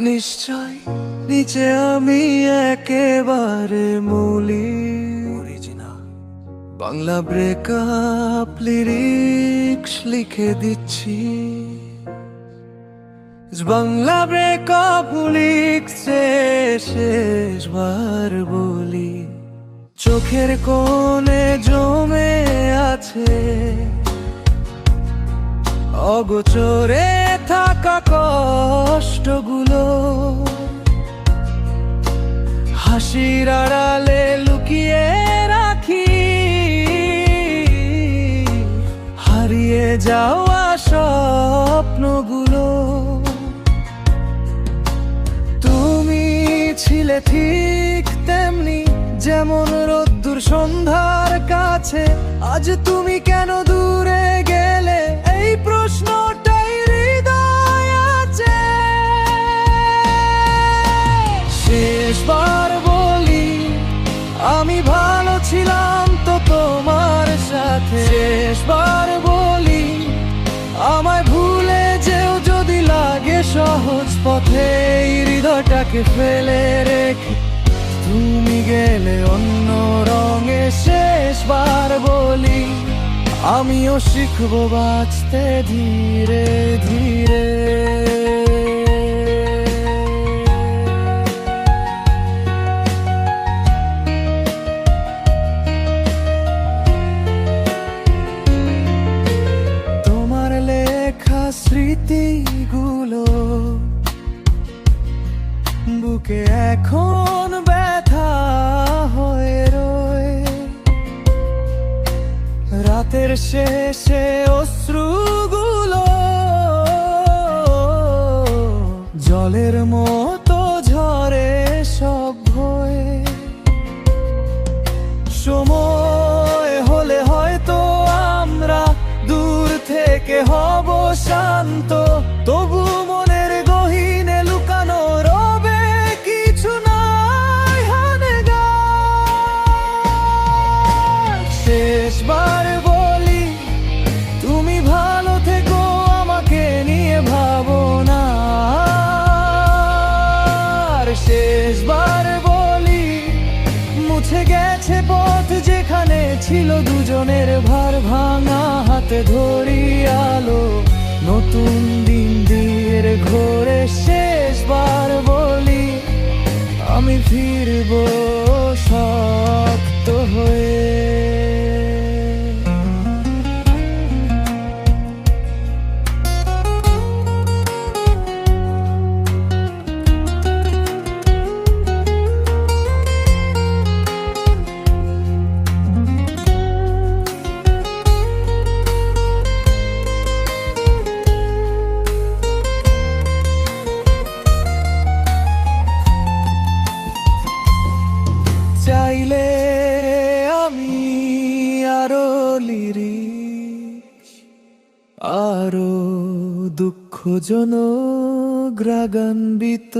নিশ্চয় নিচে আমি একেবারে মূলি। বাংলা ব্রেকআপ লিরিক্স লিখে দিচ্ছি। বাংলা ব্রেকআপ লিখছে শেষবার বলি। চোখের কোণে জমে আছে। অগোচরে থাকা কষ্টগুলো। হাসির আড়ালে লুকিয়ে রাখি। হারিয়ে যাওয়া স্বপ্নগুলো। তুমি ছিলে ঠিক তেমনি যেমন রোদ্দুর সন্ধ্যার কাছে, আজ তুমি কেন এই হৃদয়টাকে ফেলে রেখে তুমি গেলে অন্য রঙে শেষবার বলি, আমিও শিখব বাঁচতে ধীরে ধীরে। তোমার লেখা স্মৃতিগুলো বুকে এখন ব্যথা হয়ে রয়ে। রাতের শেষে অশ্রুগুলো জলের মতো ঝরে সব হয়ে সময় হলে হয়তো আমরা দূর থেকে হব শান্ত, তবু মুছে গেছে পথ যেখানে ছিল দুজনের ভার ভাঙা হাতে ধরি আলো। দুঃখজনক রাগান্বিত।